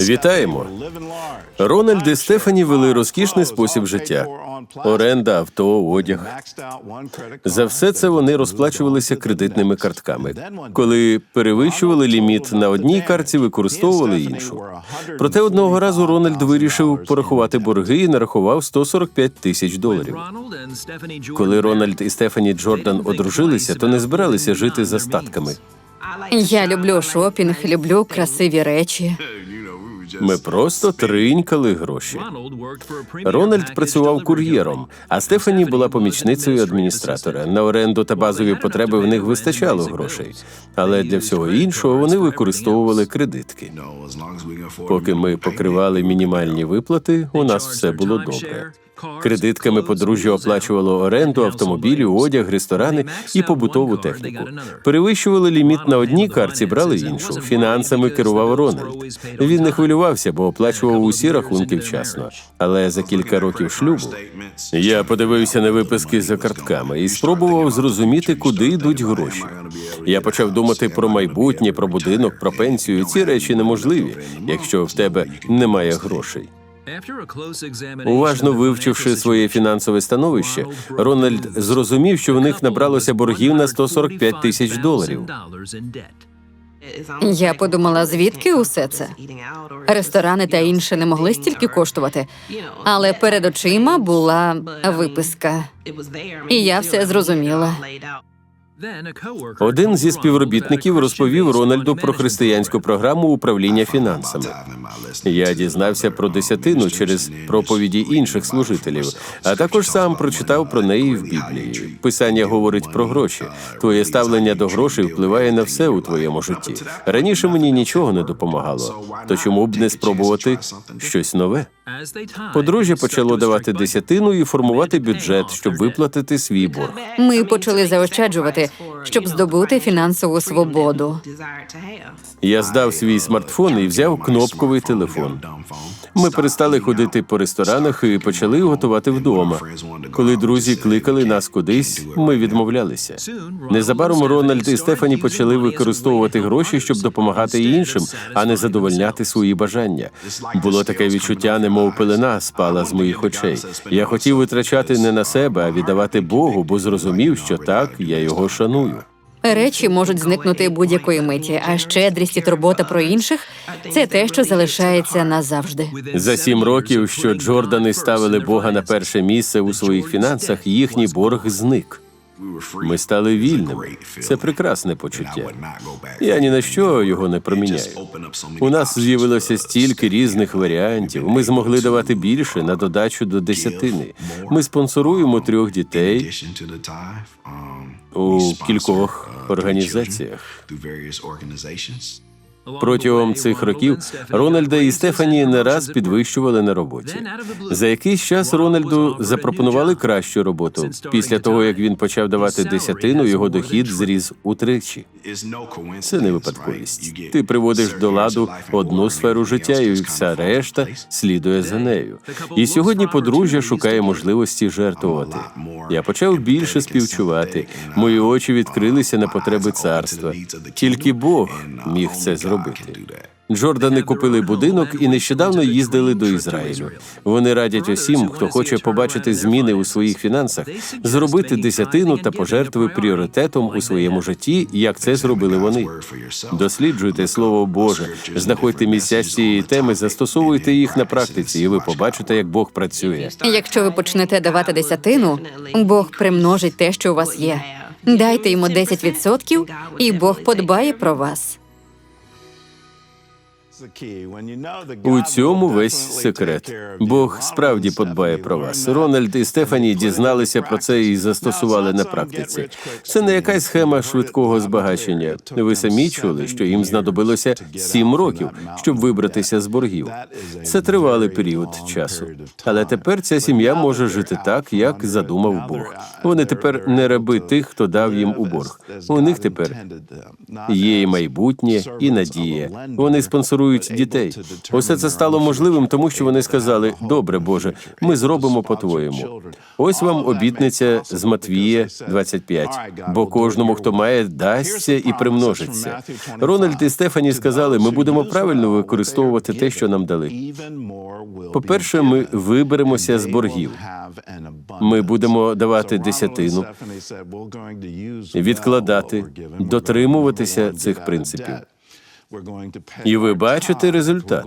Вітаємо! Рональд і Стефані вели розкішний спосіб життя. Оренда, авто, одяг. За все це вони розплачувалися кредитними картками. Коли перевищували ліміт на одній карті, використовували іншу. Проте одного разу Рональд вирішив порахувати борги і нарахував 145 тисяч доларів. Коли Рональд і Стефані Джордан одружилися, то не збиралися жити за статками. Я люблю шопінг, люблю красиві речі. Ми просто тринькали гроші. Рональд працював кур'єром, а Стефані була помічницею адміністратора. На оренду та базові потреби в них вистачало грошей, але для всього іншого вони використовували кредитки. Поки ми покривали мінімальні виплати, у нас все було добре. Кредитками подружжя оплачувало оренду, автомобілів, одяг, ресторани і побутову техніку. Перевищували ліміт на одній карті, брали іншу. Фінансами керував Рональд. Він не хвилювався, бо оплачував усі рахунки вчасно. Але за кілька років шлюбу я подивився на виписки за картками і спробував зрозуміти, куди йдуть гроші. Я почав думати про майбутнє, про будинок, про пенсію. Ці речі неможливі, якщо в тебе немає грошей. Уважно вивчивши своє фінансове становище, Рональд зрозумів, що в них набралося боргів на 145 тисяч доларів. Я подумала, звідки усе це? Ресторани та інше не могли стільки коштувати, але перед очима була виписка. І я все зрозуміла. Один зі співробітників розповів Рональду про християнську програму управління фінансами. Я дізнався про десятину через проповіді інших служителів, а також сам прочитав про неї в Біблії. Писання говорить про гроші. Твоє ставлення до грошей впливає на все у твоєму житті. Раніше мені нічого не допомагало. То чому б не спробувати щось нове? Подружжя почало давати десятину і формувати бюджет, щоб виплатити свій борг. Ми почали заощаджувати, щоб здобути фінансову свободу. Я здав свій смартфон і взяв кнопковий телефон. Ми перестали ходити по ресторанах і почали готувати вдома. Коли друзі кликали нас кудись, ми відмовлялися. Незабаром Рональд і Стефані почали використовувати гроші, щоб допомагати іншим, а не задовольняти свої бажання. Було таке відчуття, немов пелена спала з моїх очей. Я хотів витрачати не на себе, а віддавати Богу, бо зрозумів, що так я його шаную. Речі можуть зникнути будь-якої миті, а щедрість і турбота про інших це те, що залишається назавжди. За сім років, що Джордани ставили Бога на перше місце у своїх фінансах, їхній борг зник. Ми стали вільними. Це прекрасне почуття. Я ні на що його не проміняю. У нас з'явилося стільки різних варіантів. Ми змогли давати більше на додачу до десятини. Ми спонсоруємо трьох дітей у кількох організаціях. Протягом цих років Рональда і Стефані не раз підвищували на роботі. За якийсь час Рональду запропонували кращу роботу. Після того як він почав давати десятину, його дохід зріс утричі. Це не випадковість. Ти приводиш до ладу одну сферу життя, і вся решта слідує за нею. І сьогодні подружжя шукає можливості жертвувати. Я почав більше співчувати. Мої очі відкрилися на потреби царства. Тільки Бог міг це зробити. Джордани купили будинок і нещодавно їздили до Ізраїлю. Вони радять усім, хто хоче побачити зміни у своїх фінансах, зробити десятину та пожертви пріоритетом у своєму житті, як це зробили вони. Досліджуйте слово Боже, знаходьте місця з цієї теми, застосовуйте їх на практиці, і ви побачите, як Бог працює. Якщо ви почнете давати десятину, Бог примножить те, що у вас є. Дайте йому 10%, і Бог подбає про вас. У цьому весь секрет. Бог справді подбає про вас. Рональд і Стефані дізналися про це і застосували на практиці. Це не якась схема швидкого збагачення. Ви самі чули, що їм знадобилося сім років, щоб вибратися з боргів. Це тривалий період часу. Але тепер ця сім'я може жити так, як задумав Бог. Вони тепер не раби тих, хто дав їм у борг. У них тепер є і майбутнє, і надія. Вони спонсорують каструють дітей. Усе це стало можливим, тому що вони сказали: Добре, Боже, ми зробимо по-твоєму. Ось вам обітниця з Матвія 25. Бо кожному, хто має, дасться і примножиться. Рональд і Стефані сказали: ми будемо правильно використовувати те, що нам дали. По-перше, ми виберемося з боргів. Ми будемо давати десятину, відкладати, дотримуватися цих принципів. І ви бачите результат.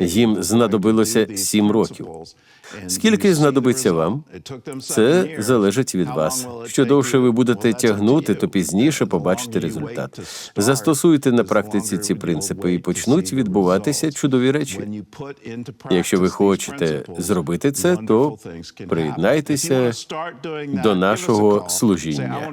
Їм знадобилося сім років. Скільки знадобиться вам? Це залежить від вас. Що довше ви будете тягнути, то пізніше побачите результат. Застосуйте на практиці ці принципи і почнуть відбуватися чудові речі. Якщо ви хочете зробити це, то приєднайтеся до нашого служіння.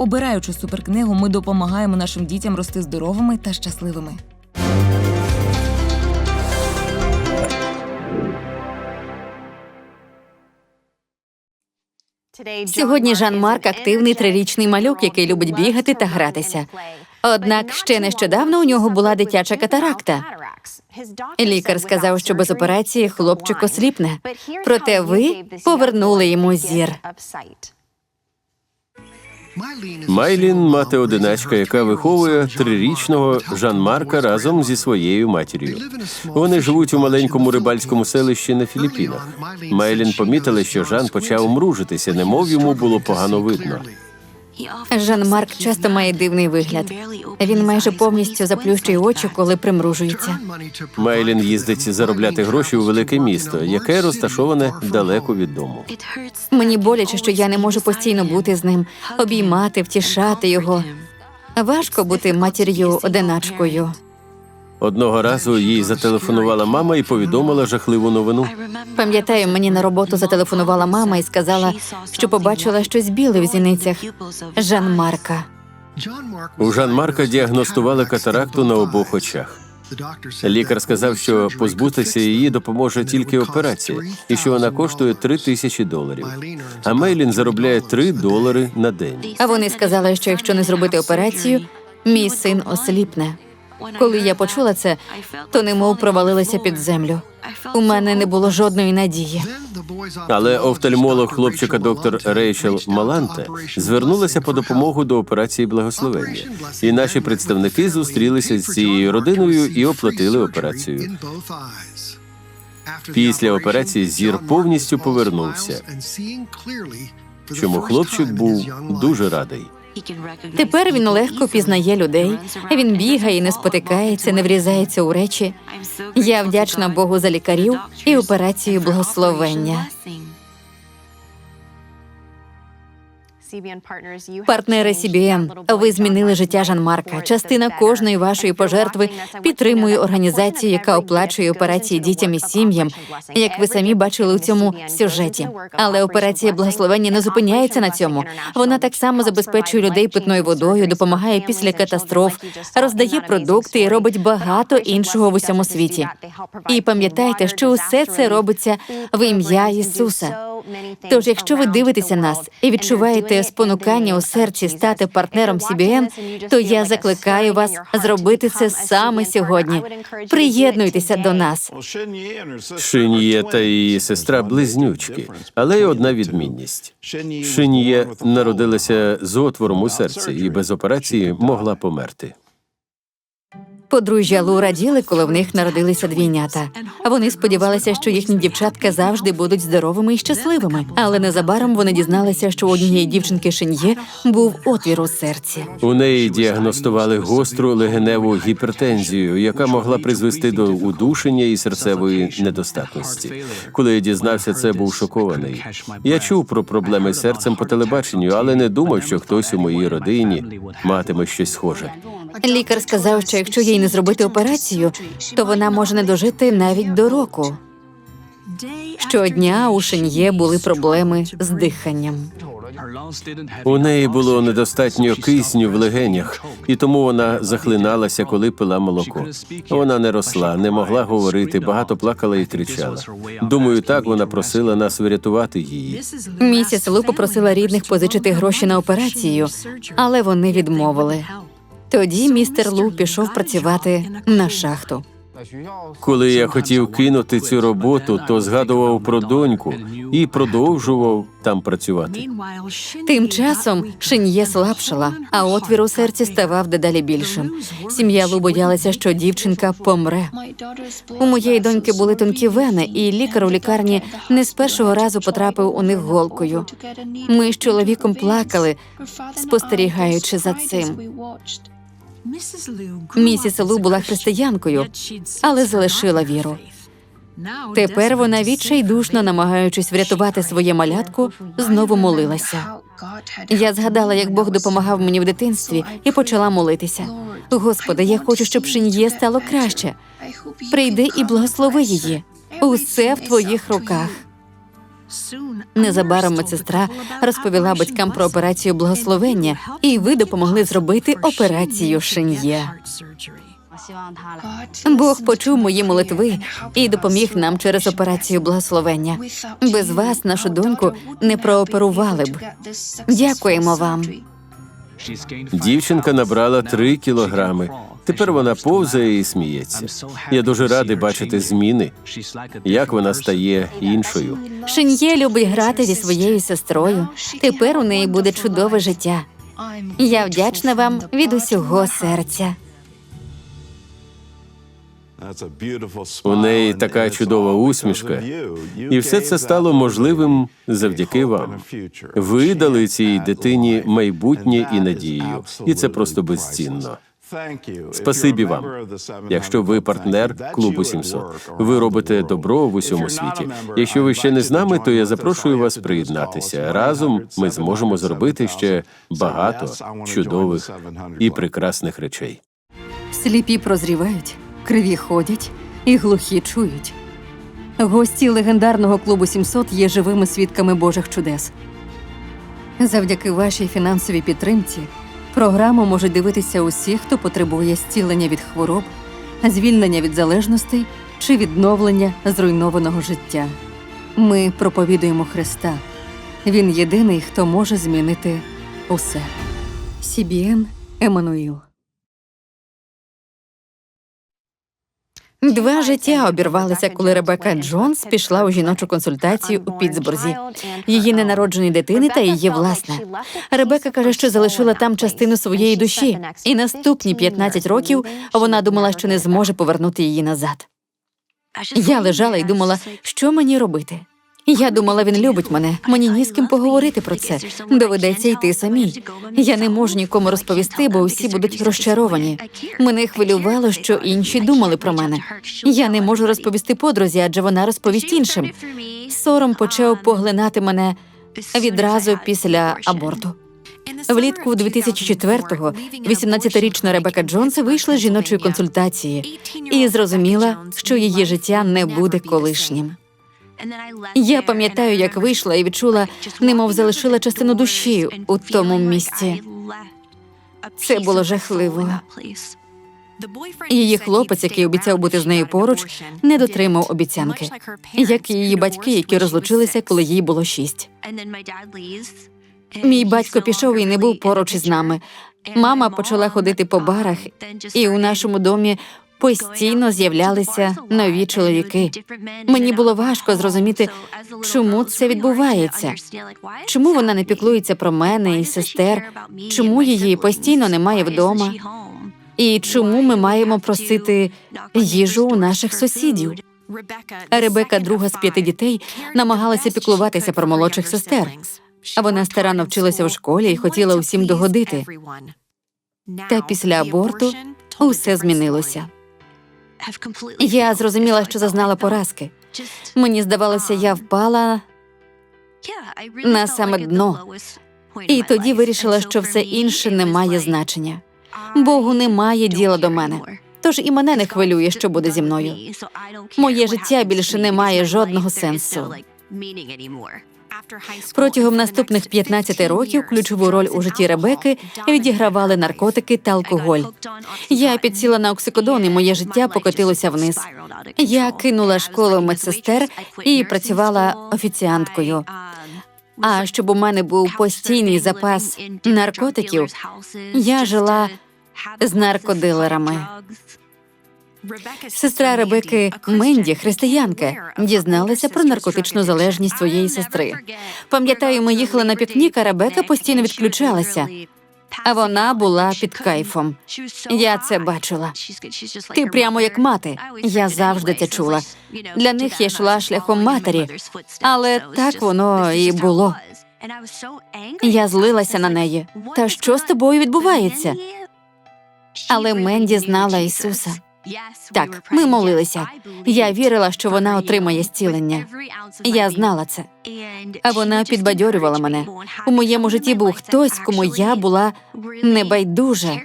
Обираючи суперкнигу, ми допомагаємо нашим дітям рости здоровими та щасливими. Сьогодні Жан-Марк активний трирічний малюк, який любить бігати та гратися. Однак ще нещодавно у нього була дитяча катаракта. Лікар сказав, що без операції хлопчик осліпне. Проте ви повернули йому зір. Майлін мати одиначка, яка виховує трирічного Жан-Марка разом зі своєю матір'ю. Вони живуть у маленькому рибальському селищі на Філіппінах. Майлін помітила, що Жан почав мружитися, немов йому було погано видно. Жан-Марк часто має дивний вигляд. Він майже повністю заплющує очі, коли примружується. Майлін їздить заробляти гроші у велике місто, яке розташоване далеко від дому. Мені боляче, що я не можу постійно бути з ним, обіймати, втішати його. Важко бути матір'ю одиначкою. Одного разу їй зателефонувала мама і повідомила жахливу новину. Пам'ятаю, мені на роботу зателефонувала мама і сказала, що побачила щось біле в зіницях Жан-Марка. У Жан-Марка діагностували катаракту на обох очах. Лікар сказав, що позбутися її допоможе тільки операція, і що вона коштує 3 тисячі доларів. А Мейлін заробляє 3 долари на день. А вони сказали, що якщо не зробити операцію, мій син осліпне. Коли я почула це, то немов провалилася під землю. У мене не було жодної надії. Але офтальмолог хлопчика доктор Рейчел Маланте звернулася по допомогу до операції благословення. І наші представники зустрілися з цією родиною і оплатили операцію. Після операції зір повністю повернувся, чому хлопчик був дуже радий. Тепер він легко пізнає людей. Він бігає, не спотикається, не врізається у речі. Я вдячна Богу за лікарів і операцію благословення. Партнери CBN, ви змінили життя Жан-Марка. Частина кожної вашої пожертви підтримує організацію, яка оплачує операції дітям і сім'ям, як ви самі бачили у цьому сюжеті. Але операція благословення не зупиняється на цьому. Вона так само забезпечує людей питною водою, допомагає після катастроф, роздає продукти і робить багато іншого в усьому світі. І пам'ятайте, що усе це робиться в ім'я Ісуса. Тож, якщо ви дивитеся нас і відчуваєте спонукання у серці стати партнером CBM, то я закликаю вас зробити це саме сьогодні. Приєднуйтеся до нас. Шин'є та її сестра близнючки, але й одна відмінність. Шин'є народилася з отвором у серці і без операції могла померти. Подружжя Лу раділи, коли в них народилися двійнята. Вони сподівалися, що їхні дівчатка завжди будуть здоровими і щасливими. Але незабаром вони дізналися, що у однієї дівчинки Шин'є був отвір у серці. У неї діагностували гостру легеневу гіпертензію, яка могла призвести до удушення і серцевої недостатності. Коли я дізнався, це був шокований. Я чув про проблеми з серцем по телебаченню, але не думав, що хтось у моїй родині матиме щось схоже. Лікар сказав, що якщо їй не зробити операцію, то вона може не дожити навіть до року. Щодня у Шин'є були проблеми з диханням. У неї було недостатньо кисню в легенях, і тому вона захлиналася, коли пила молоко. Вона не росла, не могла говорити, багато плакала і кричала. Думаю, так вона просила нас врятувати її. Місіс Лу попросила рідних позичити гроші на операцію, але вони відмовили. Тоді містер Лу пішов працювати на шахту. Коли я хотів кинути цю роботу, то згадував про доньку і продовжував там працювати. Тим часом Шин'є слабшала, а отвір у серці ставав дедалі більшим. Сім'я Лу боялася, що дівчинка помре. У моєї доньки були тонкі вени, і лікар у лікарні не з першого разу потрапив у них голкою. Ми з чоловіком плакали, спостерігаючи за цим. Місіс Лу була християнкою, але залишила віру. Тепер вона відчайдушно, намагаючись врятувати своє малятку, знову молилася. Я згадала, як Бог допомагав мені в дитинстві, і почала молитися. Господи, я хочу, щоб Шин'є стало краще. Прийди і благослови її. Усе в твоїх руках. Незабаром медсестра розповіла батькам про операцію благословення, і ви допомогли зробити операцію шин'є. Бог почув мої молитви і допоміг нам через операцію благословення. Без вас нашу доньку не прооперували б. Дякуємо вам. Дівчинка набрала три кілограми. Тепер вона повзає і сміється. Я дуже радий бачити зміни, як вона стає іншою. Шин'є любить грати зі своєю сестрою. Тепер у неї буде чудове життя. Я вдячна вам від усього серця. У неї така чудова усмішка, і все це стало можливим завдяки вам. Ви дали цій дитині майбутнє і надію, і це просто безцінно. Спасибі вам. Якщо ви партнер клубу 700, ви робите добро в усьому світі. Якщо ви ще не з нами, то я запрошую вас приєднатися. Разом ми зможемо зробити ще багато чудових і прекрасних речей. Сліпі прозрівають, криві ходять і глухі чують. Гості легендарного клубу 700 є живими свідками Божих чудес. Завдяки вашій фінансовій підтримці програму можуть дивитися усі, хто потребує зцілення від хвороб, звільнення від залежностей чи відновлення зруйнованого життя. Ми проповідуємо Христа. Він єдиний, хто може змінити усе. CBN Еммануїл Два життя обірвалися, коли Ребекка Джонс пішла у жіночу консультацію у Пітсбурзі. Її ненародженої дитини та її власне. Ребекка каже, що залишила там частину своєї душі, і наступні 15 років вона думала, що не зможе повернути її назад. Я лежала і думала, що мені робити. Я думала, він любить мене. Мені ні з ким поговорити про це. Доведеться йти самій. Я не можу нікому розповісти, бо усі будуть розчаровані. Мене хвилювало, що інші думали про мене. Я не можу розповісти подрузі, адже вона розповість іншим. Сором почав поглинати мене відразу після аборту. Влітку 2004-го 18-річна Ребека Джонс вийшла з жіночої консультації і зрозуміла, що її життя не буде колишнім. Я пам'ятаю, як вийшла і відчула, немов залишила частину душі у тому місці. Це було жахливо. Її хлопець, який обіцяв бути з нею поруч, не дотримав обіцянки, як і її батьки, які розлучилися, коли їй було шість. Мій батько пішов і не був поруч із нами. Мама почала ходити по барах, і у нашому домі постійно з'являлися нові чоловіки. Мені було важко зрозуміти, чому це відбувається. Чому вона не піклується про мене і сестер? Чому її постійно немає вдома? І чому ми маємо просити їжу у наших сусідів? Ребека, друга з п'яти дітей, намагалася піклуватися про молодших сестер. А вона старанно вчилася в школі і хотіла усім догодити. Та після аборту усе змінилося. Я зрозуміла, що зазнала поразки. Мені здавалося, я впала, на саме дно. і тоді вирішила, що все інше не має значення. Богу немає діла до мене. Тож і мене не хвилює, що буде зі мною. Моє життя більше не має жодного сенсу. Протягом наступних 15 років ключову роль у житті Ребеки відігравали наркотики та алкоголь. Я підсіла на оксикодон, і моє життя покотилося вниз. Я кинула школу медсестер і працювала офіціанткою. А щоб у мене був постійний запас наркотиків, я жила з наркодилерами. Сестра Ребекки Менді, християнка, дізналася про наркотичну залежність своєї сестри. Пам'ятаю, ми їхали на пікнік, а Ребека постійно відключалася, а вона була під кайфом. Я це бачила. Ти прямо як мати. Я завжди це чула. Для них я йшла шляхом матері, але так воно і було. Я злилася на неї. Та що з тобою відбувається? Але Менді знала Ісуса. Так, ми молилися. Я вірила, що вона отримає зцілення. Я знала це. А вона підбадьорювала мене. У моєму житті був хтось, кому я була небайдужа.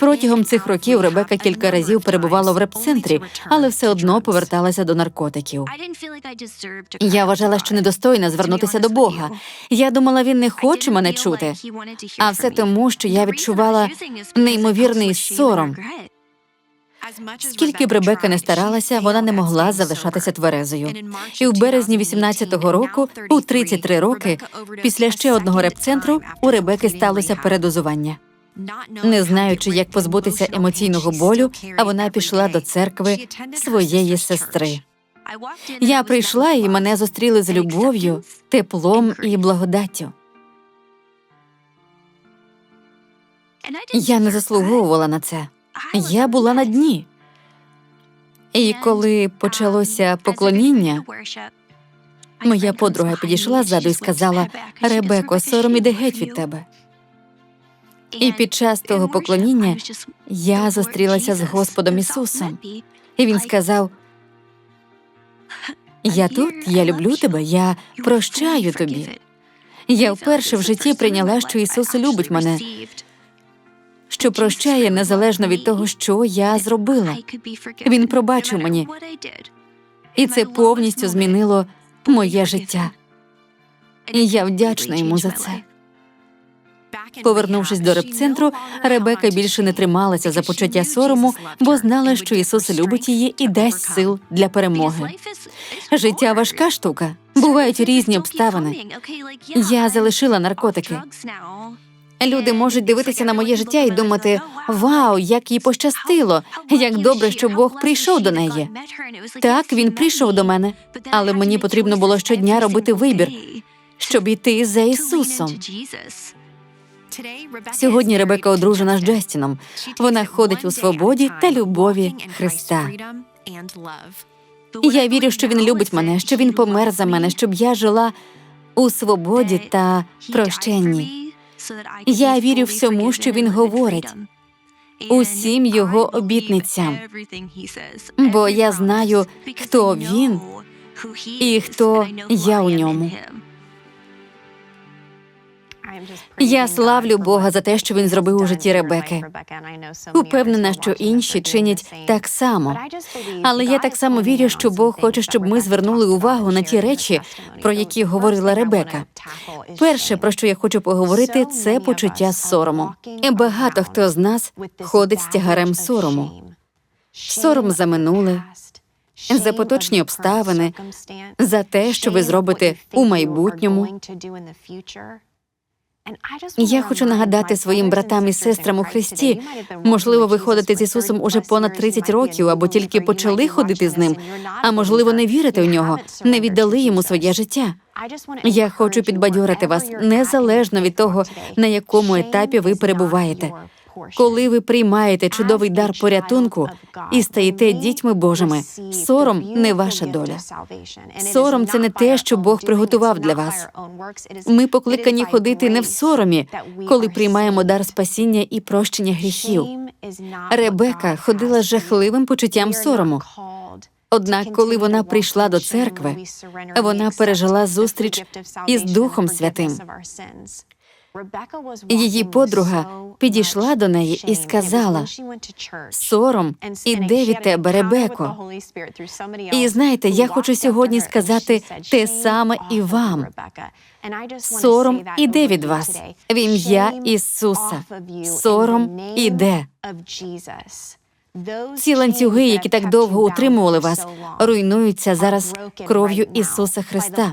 Протягом цих років Ребека кілька разів перебувала в реп-центрі, але все одно поверталася до наркотиків. Я вважала, що недостойна звернутися до Бога. Я думала, він не хоче мене чути. А все тому, що я відчувала неймовірний сором. Скільки б Ребека не старалася, вона не могла залишатися тверезою. І в березні 18-го року, у 33 роки, після ще одного реп-центру, у Ребеки сталося передозування. Не знаючи, як позбутися емоційного болю, а вона пішла до церкви своєї сестри. Я прийшла, і мене зустріли з любов'ю, теплом і благодаттю. Я не заслуговувала на це. Я була на дні. І коли почалося поклоніння, моя подруга підійшла ззаду і сказала: Ребеко, сором іде геть від тебе. І під час того поклоніння я зустрілася з Господом Ісусом, і Він сказав: Я тут, я люблю тебе, я прощаю тобі. Я вперше в житті прийняла, що Ісус любить мене, що прощає незалежно від того, що я зробила. Він пробачив мені, і це повністю змінило моє життя. І я вдячна йому за це. Повернувшись до реп-центру, Ребека більше не трималася за почуття сорому, бо знала, що Ісус любить її і дасть сил для перемоги. Життя важка штука. Бувають різні обставини. Я залишила наркотики. Люди можуть дивитися на моє життя і думати: Вау, як їй пощастило! Як добре, що Бог прийшов до неї. Так, він прийшов до мене, але мені потрібно було щодня робити вибір, щоб йти за Ісусом. Сьогодні Ребека одружена з Джастіном. Вона ходить у свободі та любові Христа. Я вірю, що він любить мене, що він помер за мене, щоб я жила у свободі та прощенні. Я вірю всьому, що він говорить, усім його обітницям. Бо я знаю, хто він і хто я у ньому. Я славлю Бога за те, що він зробив у житті Ребеки. Упевнена, що інші чинять так само. Але я так само вірю, що Бог хоче, щоб ми звернули увагу на ті речі, про які говорила Ребека. Перше, про що я хочу поговорити, це почуття сорому. Багато хто з нас ходить з тягарем сорому. Сором за минуле, за поточні обставини, за те, що ви зробите у майбутньому. Я хочу нагадати своїм братам і сестрам у Христі. Можливо, ви ходите з Ісусом уже понад 30 років, або тільки почали ходити з ним, а можливо, не вірите в нього, не віддали йому своє життя. Я хочу підбадьорити вас незалежно від того, на якому етапі ви перебуваєте. Коли ви приймаєте чудовий дар порятунку і стаєте дітьми Божими, сором не ваша доля. Сором це не те, що Бог приготував для вас. Ми покликані ходити не в соромі, коли приймаємо дар спасіння і прощення гріхів. Ребека ходила з жахливим почуттям сорому. Однак, коли вона прийшла до церкви, вона пережила зустріч із Духом Святим. Її подруга підійшла до неї і сказала: Сором іде від тебе, Ребеко. І знаєте, я хочу сьогодні сказати те саме і вам. Сором іде від вас в ім'я Ісуса. Сором іде. Ці ланцюги, які так довго утримували вас, руйнуються зараз кров'ю Ісуса Христа.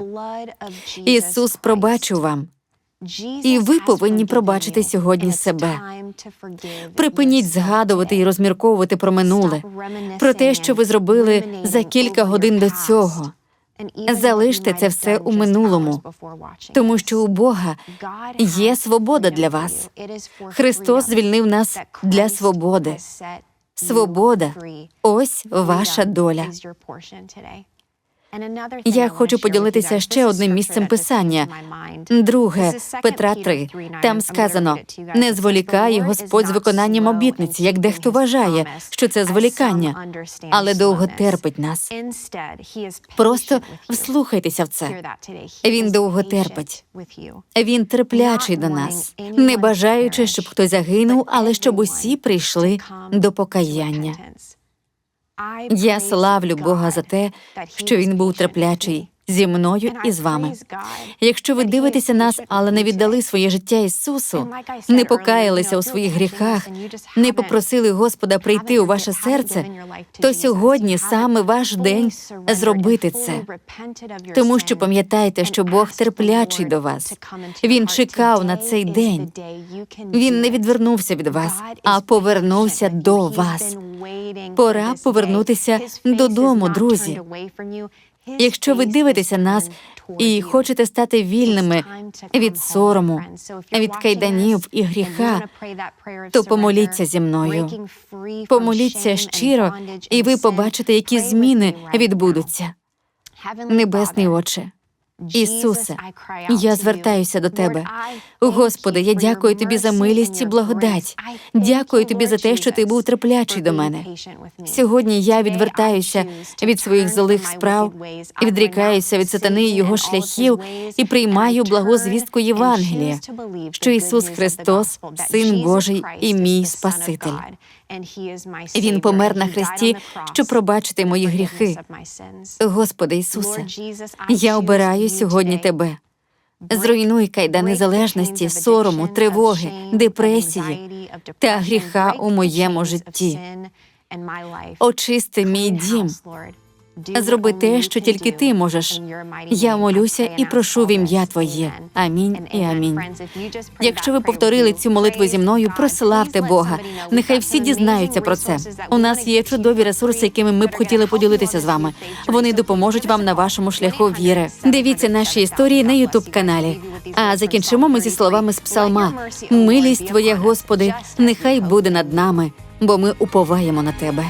Ісус пробачив вам. І ви повинні пробачити сьогодні себе. Припиніть згадувати і розмірковувати про минуле, про те, що ви зробили за кілька годин до цього. Залиште це все у минулому, тому що у Бога є свобода для вас. Христос звільнив нас для свободи. Свобода ось ваша доля. Я хочу поділитися ще одним місцем писання. Друге Петра 3. Там сказано: не зволікає Господь з виконанням обітниці, як дехто вважає, що це зволікання, але довго терпить нас. Просто вслухайтеся в це. Він довго терпить. Він терплячий до нас, не бажаючи, щоб хтось загинув, але щоб усі прийшли до покаяння. Я славлю Бога за те, що він був терплячий зі мною і з вами. Якщо ви дивитеся нас, але не віддали своє життя Ісусу, не покаялися у своїх гріхах, не попросили Господа прийти у ваше серце, то сьогодні саме ваш день зробити це. Тому що пам'ятайте, що Бог терплячий до вас. Він чекав на цей день. Він не відвернувся від вас, а повернувся до вас. Пора повернутися додому, друзі. Якщо ви дивитеся нас і хочете стати вільними від сорому, від кайданів і гріха, то помоліться зі мною. Помоліться щиро, і ви побачите, які зміни відбудуться. Небесний Отче, Ісусе, я звертаюся до Тебе. Господи, я дякую Тобі за милість і благодать. Дякую Тобі за те, що Ти був терплячий до мене. Сьогодні я відвертаюся від своїх злих справ, відрікаюся від сатани і його шляхів і приймаю благу звістку Євангелія, що Ісус Христос, Син Божий і мій Спаситель. Він помер на хресті, щоб пробачити мої гріхи. Господи Ісусе, я обираю сьогодні Тебе. Зруйнуй кайдани залежності, сорому, тривоги, депресії та гріха у моєму житті. Очисти мій дім. Зроби те, що тільки ти можеш. Я молюся і прошу в ім'я Твоє. Амінь і амінь. Якщо ви повторили цю молитву зі мною, прославте Бога. Нехай всі дізнаються про це. У нас є чудові ресурси, якими ми б хотіли поділитися з вами. Вони допоможуть вам на вашому шляху віри. Дивіться наші історії на Ютуб каналі. А закінчимо ми зі словами з псалма: Милість Твоя, Господи, нехай буде над нами, бо ми уповаємо на тебе.